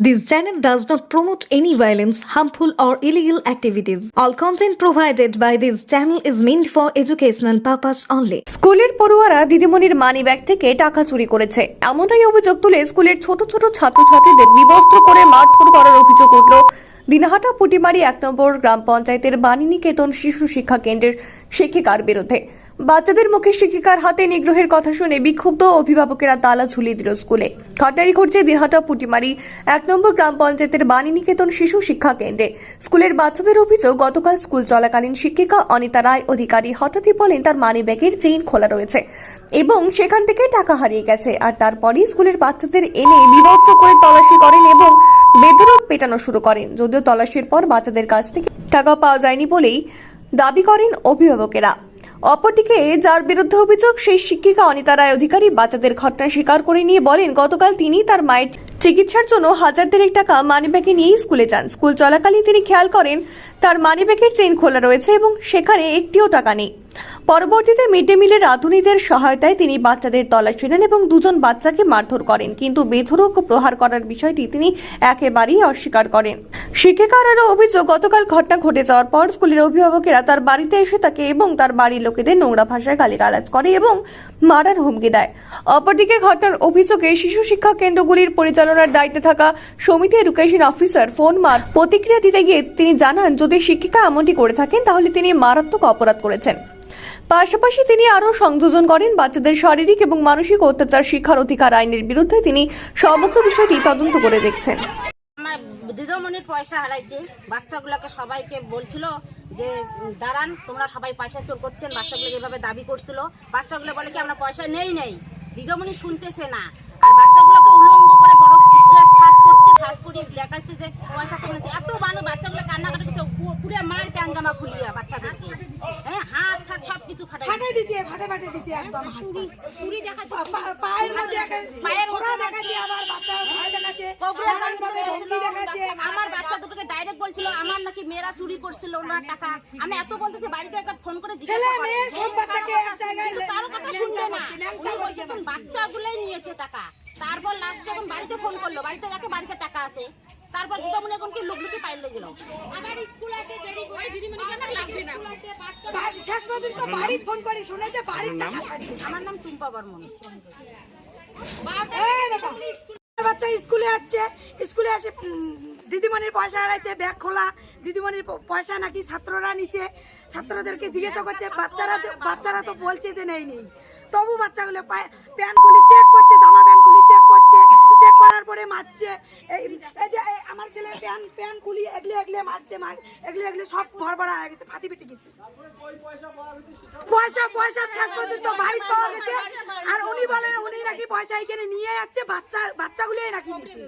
This channel does not promote any violence, harmful, or illegal activities. All content provided by this channel is meant for educational purpose only. স্কুলের পড়ুয়ারা দিদিমণির money bag থেকে টাকা চুরি করেছে এমনটাই অভিযোগ তুলে স্কুলের ছোট ছোট ছাত্রছাত্রীদের বিবস্ত্র করে মারধর করার অভিযোগ উঠল দিনহাটা পুটিমারি এক নম্বর গ্রাম পঞ্চায়েতের বাণীনিকেতন শিশু শিক্ষা কেন্দ্রের শিক্ষিকার বিরুদ্ধে বাচ্চাদের মুখে শিক্ষিকার হাতে নিগ্রহের কথা শুনে বিক্ষুব্ধ অভিভাবকেরা তালা ঝুলিয়ে দিল স্কুলে। ঘটনাটি ঘটছে দিনহাটা পুটিমারি, এক নম্বর গ্রাম পঞ্চায়েতের বাণীনিকেতন শিশু শিক্ষা কেন্দ্রে। স্কুলের বাচ্চাদের অভিযোগ, গতকাল স্কুল চলাকালীন শিক্ষিকা অনিতা রায়, অধিকারী, হঠাৎই বলেন তার মানি ব্যাগের চেইন খোলা রয়েছে এবং সেখান থেকে টাকা হারিয়ে গেছে আর তারপরই স্কুলের বাচ্চাদের এনে বিবস্ত্র করে তল্লাশি করেন এবং বেধরক পেটানো শুরু করেন। যদিও তল্লাশির পর বাচ্চাদের কাছ থেকে টাকা পাওয়া যায়নি বলেই দাবি করেন অভিভাবকেরা। অপরদিকে, যার বিরুদ্ধে অভিযোগ, সেই শিক্ষিকা অনিতা রায় অধিকারী বাচ্চাদের ঘটনা স্বীকার করে নিয়ে বলেন, গতকাল তিনি তার মায়ের চিকিৎসার জন্য হাজার দেড়েক টাকা মানি ব্যাগে নিয়েই স্কুলে যান। স্কুল চলাকালীন তিনি খেয়াল করেন, তার মানি ব্যাগের চেইন খোলা রয়েছে এবং সেখানে একটিও টাকা নেই। পরবর্তীতে মিড ডে মিলের রাঁধুনিদের সহায়তায় তিনি বাচ্চাদের তল্লাশি নেন এবং দুজন বাচ্চাকে মারধর করেন, কিন্তু বেধরক প্রহার করার বিষয়টি তিনি একেবারেই অস্বীকার করেন। শিক্ষিকার আরও অভিযোগ, গতকাল ঘটনা ঘটে যাওয়ার পর স্কুলের অভিভাবকেরা তার বাড়িতে এসে তাকে এবং তার বাড়ির লোকেদের নোংরা ভাষায় গালিগালাজ করে এবং মারার হুমকি দেয়। অপরদিকে ঘটনার অভিযোগে শিশু শিক্ষা কেন্দ্রগুলির পরিচালনার দায়িত্বে থাকা সমিতি এডুকেশন অফিসার ফোন মার প্রতিক্রিয়া দিতে গিয়ে তিনি জানান, যদি শিক্ষিকা এমনটি করে থাকেন, তাহলে তিনি মারাত্মক অপরাধ করেছেন। পাশাপাশি তিনি আরও সংযোজন করেন বাচ্চাদের শারীরিক এবং মানসিক অত্যাচার শিক্ষার অধিকার আইনের বিরুদ্ধে। তিনি সমগ্র বিষয়টি তদন্ত করে দেখছেন। আমার দিদিমণির পয়সা হারাইছে। বাচ্চাগুলোকে সবাইকে বলছিল যে, দাঁড়ান, তোমরা সবাই পয়সা চোর করছেন। বাচ্চাগুলো যেভাবে দাবি করছিল। বাচ্চাগুলো বলে কি, আমরা পয়সা নেই নেই। দিদিমণি শুনতেছে না আর বাচ্চাগুলোকে উলঙ্গ করে বড় স্কুলে শ্বাস করছে শ্বাস করিয়ে দেখাচ্ছে যে পয়সা কেন এত মানুষ বাচ্চাগুলো কান্নাকাটি করছে পু- পুরো মার প্যান জামা খুলিয়ে বাচ্চাদেরকে হ্যাঁ হাত হাত সব কিছু ফাটাই দিছে ফাটে ফাটে দিছে একদম চুরি দেখাচ্ছে পা- পা- পায়ের মধ্যে পায়ের ছোড়া দেখাচ্ছে আবার বাচ্চা ভয় দেখাচ্ছে। কবরে দাঁড়ান জানতে পাবে, গেছিল, ভঙ্গি দেখাচ্ছে। আমার বাচ্চা দুটোকে ডাইরেক্ট বলছিল আমার নাকি মেয়েরা চুরি করছিল ওনার টাকা। আমি এত বলতেছি বাড়িতে একবার ফোন করে জিজ্ঞাসা কিন্তু কারও কথা শুনবে না। উনি বলতেছেন বাচ্চাগুলোই নিয়েছে টাকা। তারপর লাস্টে এখন বাড়িতে ফোন করল বাড়িতে দেখে বাড়িতে টাকা আছে। তারপর দুটো মনে এখন কি লোক লুকি পাইলে গেল আবার স্কুল আসে দেরি করে দিদিমণি কেন লাগবে না। বাড়ি- শেষ পর্যন্ত বাড়ি ফোন করে শুনেছে বাড়ির টাকা। আমার নাম টুম্পা বর্মন। বাচ্চা স্কুলে যাচ্ছে। স্কুলে আসে দিদিমণির পয়সা হারাইছে ব্যাগ খোলা। দিদিমণির পয়সা নাকি ছাত্ররা নিছে। ছাত্রদেরকে জিজ্ঞাসা করছে বাচ্চারা তো- বাচ্চারা তো বলছে যে নেই নেই তবু বাচ্চাগুলো পায়- প্যান্ট খুলি চেক করছে জামা খুলি। চেক করার পরে মারছে। এই যে আমার ছেলে প্যান্ট প্যান্ট খুলি, এগলে এগলে মারছে, মার, এগলে এগলে সব ভরভরা হয়ে গেছে, ফাটি ফেটে গেছে। পয়সা পয়সা শেষ পর্যন্ত বাড়ি পাওয়া গেছে। আর উনি বলেন, উনি নাকি পয়সা এখানে নিয়ে যাচ্ছে, বাচ্চা, বাচ্চাগুলোই নাকি নিচ্ছে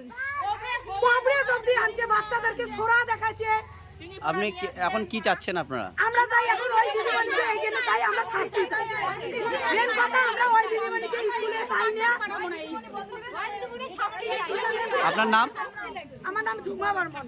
অব্দি আনছে, বাচ্চাদেরকে সোরা দেখাচ্ছে। আপনি এখন কি চাচ্ছেন আপনারা? আমরা এখন ওই দিদিমণিকে এখানে চাই আমরা শাস্তি চাই। মেন কথা আমরা ওই দিদিমণিকে স্কুলে চাই না। আপনার নাম? আমার নাম ঝুমা বর্মন।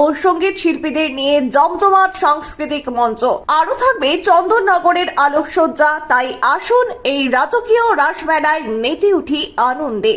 ও সংগীত শিল্পীদের নিয়ে জমজমাট সাংস্কৃতিক মঞ্চ। আরও থাকবে চন্দননগরের আলোকসজ্জা, তাই আসুন এই রাজকীয় রাসমেলায় মেতে উঠি আনন্দে।